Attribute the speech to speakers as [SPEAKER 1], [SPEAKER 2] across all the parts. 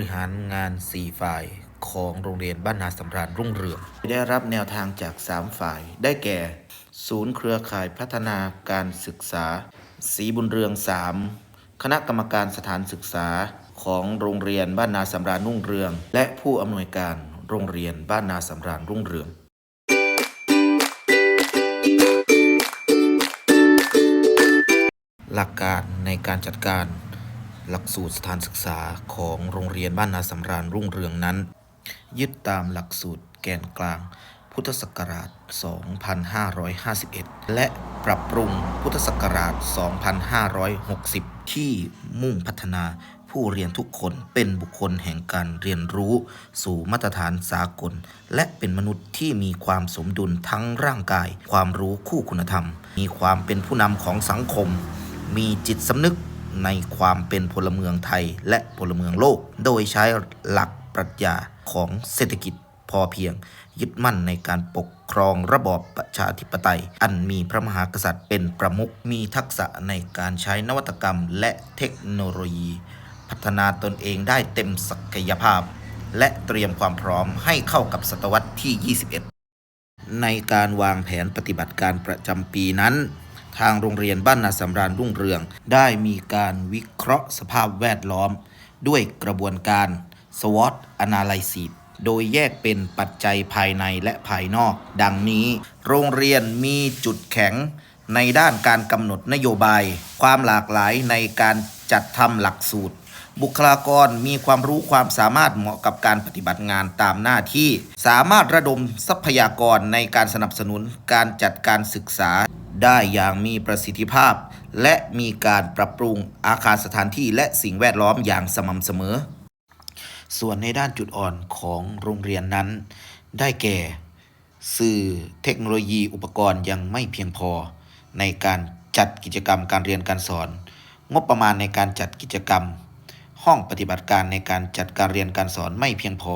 [SPEAKER 1] รบริหารงาน 4 ฝ่ายของโรงเรียนบ้านนาสำราญรุ่งเรือง ได้รับแนวทางจาก 3 ฝ่าย ได้แก่ ศูนย์เครือข่ายพัฒนาการศึกษาศรีบุญเรือง 3 คณะกรรมการสถานศึกษาของโรงเรียนบ้านนาสำราญรุ่งเรือง และผู้อำนวยการโรงเรียนบ้านนาสำราญรุ่งเรืองหลักการในการจัดการ หลักสูตรสถานศึกษาของโรงเรียนบ้านนาสำราญรุ่งเรืองนั้น ยึดตามหลักสูตรแกนกลาง พุทธศักราช 2551 และปรับปรุงพุทธศักราช 2560 ที่มุ่งพัฒนาผู้เรียนทุกคนเป็นบุคคลแห่งการเรียนรู้สู่มาตรฐานสากล และเป็นมนุษย์ที่มีความสมดุลทั้งร่างกาย ความรู้คู่คุณธรรม มีความเป็นผู้นำของสังคม มีจิตสำนึก ในความเป็นพลเมืองไทยและพลเมืองโลก โดยใช้หลักปรัชญาของเศรษฐกิจพอเพียง ยึดมั่นในการปกครองระบอบประชาธิปไตย อันมีพระมหากษัตริย์เป็นประมุขมีทักษะในการใช้นวัตกรรมและเทคโนโลยี พัฒนาตนเองได้เต็มศักยภาพ และเตรียมความพร้อมให้เข้ากับศตวรรษที่ 21 ในการวางแผนปฏิบัติการประจำปีนั้น ทางโรงเรียนบ้านนาสำราญรุ่งเรือง ได้มีการวิเคราะห์สภาพแวดล้อม ด้วยกระบวนการ SWOT Analysis โดยแยกเป็นปัจจัยภายในและภายนอก ดังนี้ โรงเรียนมีจุดแข็ง ในด้านการกำหนดนโยบาย ความหลากหลายในการจัดทำหลักสูตร บุคลากรมีความรู้ความสามารถเหมาะกับการปฏิบัติงานตามหน้าที่ สามารถระดมทรัพยากรในการสนับสนุนการจัดการศึกษา ได้อย่างมีประสิทธิภาพ และมีการปรับปรุงอาคารสถานที่และสิ่งแวดล้อมอย่างสม่ำเสมอ ส่วนในด้านจุดอ่อนของโรงเรียนนั้น ได้แก่ สื่อเทคโนโลยีอุปกรณ์ยังไม่เพียงพอ ในการจัดกิจกรรมการเรียนการสอน งบประมาณในการจัดกิจกรรม ห้องปฏิบัติการในการจัดการเรียนการสอนไม่เพียงพอ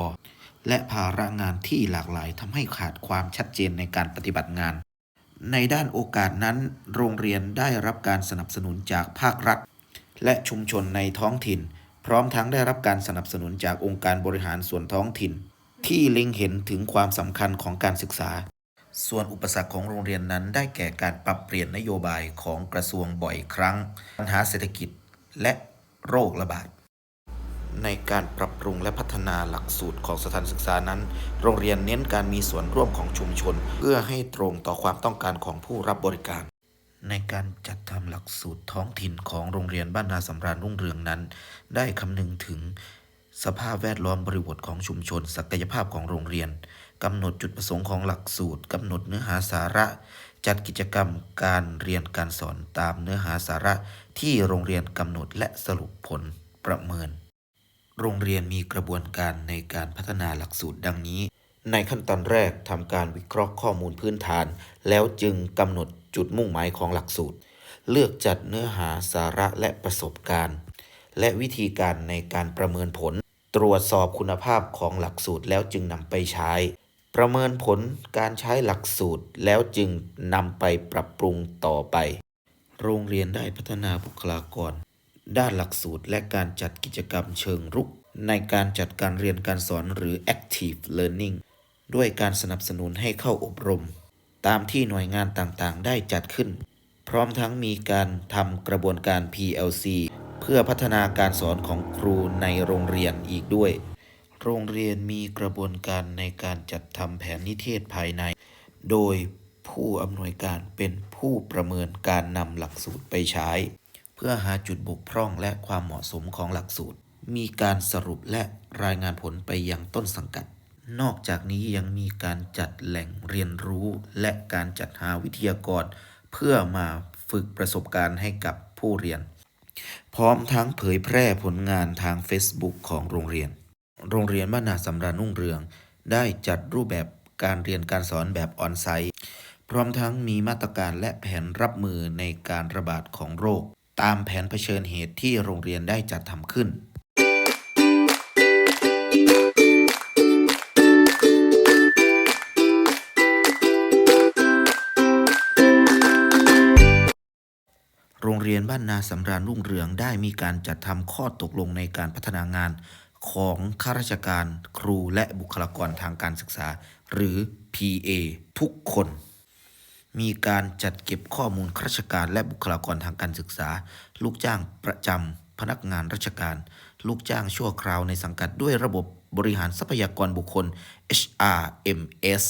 [SPEAKER 1] และภาระงานที่หลากหลายทำให้ขาดความชัดเจนในการปฏิบัติงาน ในด้านโอกาสนั้น โรงเรียนได้รับการสนับสนุนจากภาครัฐ และชุมชนในท้องถิ่น พร้อมทั้งได้รับการสนับสนุนจากองค์การบริหารส่วนท้องถิ่น ที่เล็งเห็นถึงความสำคัญของการศึกษา ส่วนอุปสรรคของโรงเรียนนั้นได้แก่การปรับเปลี่ยนนโยบายของกระทรวงบ่อยครั้ง ปัญหาเศรษฐกิจและโรคระบาด ในการปรับปรุงและพัฒนาหลักสูตรของสถานศึกษานั้น โรงเรียนเน้นการมีส่วนร่วมของชุมชน เพื่อให้ตรงต่อความต้องการของผู้รับบริการ ในการจัดทำหลักสูตรท้องถิ่นของโรงเรียนบ้านนาสำราญรุ่งเรืองนั้น ได้คำนึงถึง สภาพแวดล้อมบริบทของชุมชน ศักยภาพของโรงเรียนกำหนดจุดประสงค์ของหลักสูตรกำหนดเนื้อหาสาระ จัดกิจกรรมการเรียนการสอนตามเนื้อหาสาระที่โรงเรียนกำหนดและสรุปผลประเมิน โรงเรียนมีกระบวนการในการพัฒนาหลักสูตรดังนี้ ในขั้นตอนแรกทำการวิเคราะห์ข้อมูลพื้นฐาน แล้วจึงกำหนดจุดมุ่งหมายของหลักสูตร เลือกจัดเนื้อหาสาระและประสบการณ์ และวิธีการในการประเมินผล ตรวจสอบคุณภาพของหลักสูตรแล้วจึงนำไปใช้ ประเมินผลการใช้หลักสูตรแล้วจึงนำไปปรับปรุงต่อไป โรงเรียนได้พัฒนาบุคลากร ด้านหลักสูตร และการจัดกิจกรรมเชิงรุก ในการจัดการเรียนการสอนหรือ active learning ด้วยการสนับสนุนให้เข้าอบรม ตามที่หน่วยงานต่างๆ ได้จัดขึ้น พร้อมทั้งมีการทำกระบวนการ PLC เพื่อพัฒนาการสอนของครูในโรงเรียนอีกด้วย โรงเรียนมีกระบวนการในการจัดทำแผนนิเทศภายใน โดยผู้อำนวยการเป็นผู้ประเมินการนำหลักสูตรไปใช้ เพื่อหาจุดบกพร่องและความเหมาะสมของหลักสูตร มีการสรุปและรายงานผลไปยังต้นสังกัด นอกจากนี้ยังมีการจัดแหล่งเรียนรู้และการจัดหาวิทยากร เพื่อมาฝึกประสบการณ์ให้กับผู้เรียน พร้อมทั้งเผยแพร่ผลงานทาง Facebook ของโรงเรียน โรงเรียนบ้านนาสำราญนุ่งเรือง ได้จัดรูปแบบการเรียนการสอนแบบออนไซต์ พร้อมทั้งมีมาตรการและแผนรับมือในการระบาดของโรค ตามแผนเผชิญเหตุที่โรงเรียนได้จัดทำขึ้น โรงเรียนบ้านนาสำราญรุ่งเรืองได้มีการจัดทำข้อตกลงในการพัฒนางานของข้าราชการครูและบุคลากรทางการศึกษา หรือ PA ทุกคน มีการจัดเก็บข้อมูลข้าราชการและบุคลากรทางการศึกษา ลูกจ้างประจำพนักงานราชการ ลูกจ้างชั่วคราวในสังกัดด้วยระบบบริหารทรัพยากรบุคคล HRMS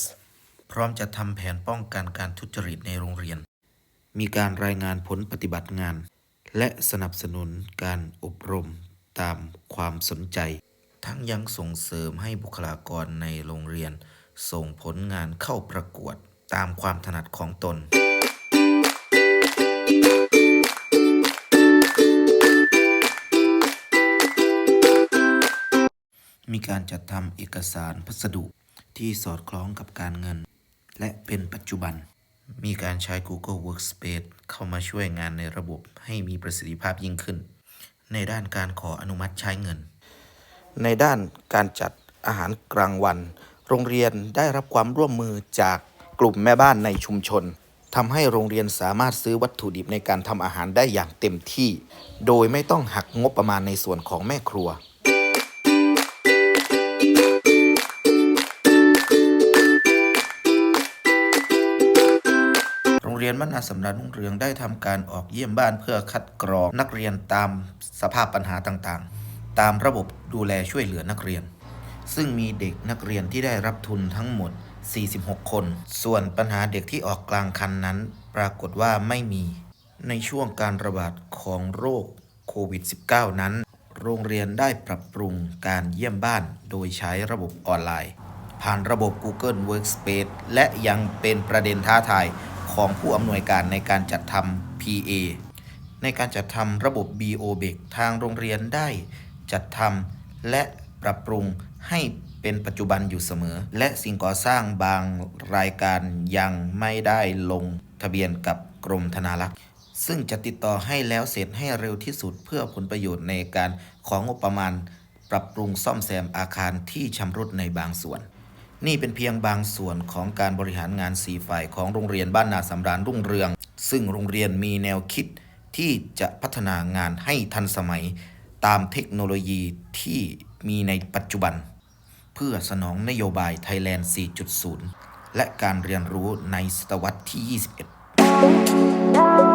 [SPEAKER 1] พร้อมจะทำแผนป้องกันการทุจริตในโรงเรียน มีการรายงานผลปฏิบัติงาน และสนับสนุนการอบรมตามความสนใจ ทั้งยังส่งเสริมให้บุคลากรในโรงเรียน ส่งผลงานเข้าประกวด ตามความถนัดของตน มีการจัดทำเอกสารพัสดุที่สอดคล้องกับการเงิน และเป็นปัจจุบัน มีการใช้ Google Workspace เข้ามาช่วยงานในระบบให้มีประสิทธิภาพยิ่งขึ้น ในด้านการขออนุมัติใช้เงิน ในด้านการจัดอาหารกลางวัน โรงเรียนได้รับความร่วมมือจาก กลุ่มแม่บ้านในชุมชนทำให้โรงเรียนสามารถซื้อวัตถุดิบในการทำอาหารได้อย่างเต็มที่ โดยไม่ต้องหักงบประมาณในส่วนของแม่ครัว โรงเรียนบ้านนาสำนักรุ่งเรืองได้ทำการออกเยี่ยมบ้านเพื่อคัดกรองนักเรียนตามสภาพปัญหาต่างๆ ตามระบบดูแลช่วยเหลือนักเรียน ซึ่งมีเด็กนักเรียนที่ได้รับทุนทั้งหมด 46 คน ส่วนปัญหาเด็กที่ออกกลางคันนั้น ปรากฏว่าไม่มี ในช่วงการระบาดของโรคโควิด -19 นั้น โรงเรียนได้ปรับปรุงการเยี่ยมบ้านโดยใช้ระบบออนไลน์ ผ่านระบบ Google Workspace และยังเป็นประเด็นท้าทายของผู้อำนวยการในการจัดทำ PA ในการจัดทำระบบ BO b e c ทางโรงเรียนได้จัดทำและปรับปรุงให้ เป็นปัจจุบันอยู่เสมอ และสิ่งก่อสร้างบางรายการยังไม่ได้ลงทะเบียนกับกรมธนารักษ์ซึ่งจะติดต่อให้แล้วเสร็จให้เร็วที่สุดเพื่อผลประโยชน์ในการของงบประมาณ ปรับปรุงซ่อมแซมอาคารที่ชำรุดในบางส่วน นี่เป็นเพียงบางส่วนของการบริหารงานสีฝ่ายของโรงเรียนบ้านนาสำราญรุ่งเรือง ซึ่งโรงเรียนมีแนวคิดที่จะพัฒนางานให้ทันสมัย ตามเทคโนโลยีที่มีในปัจจุบัน เพื่อสนองนโยบายไทยแลนด์ 4.0 และการเรียนรู้ในศตวรรษที่ 21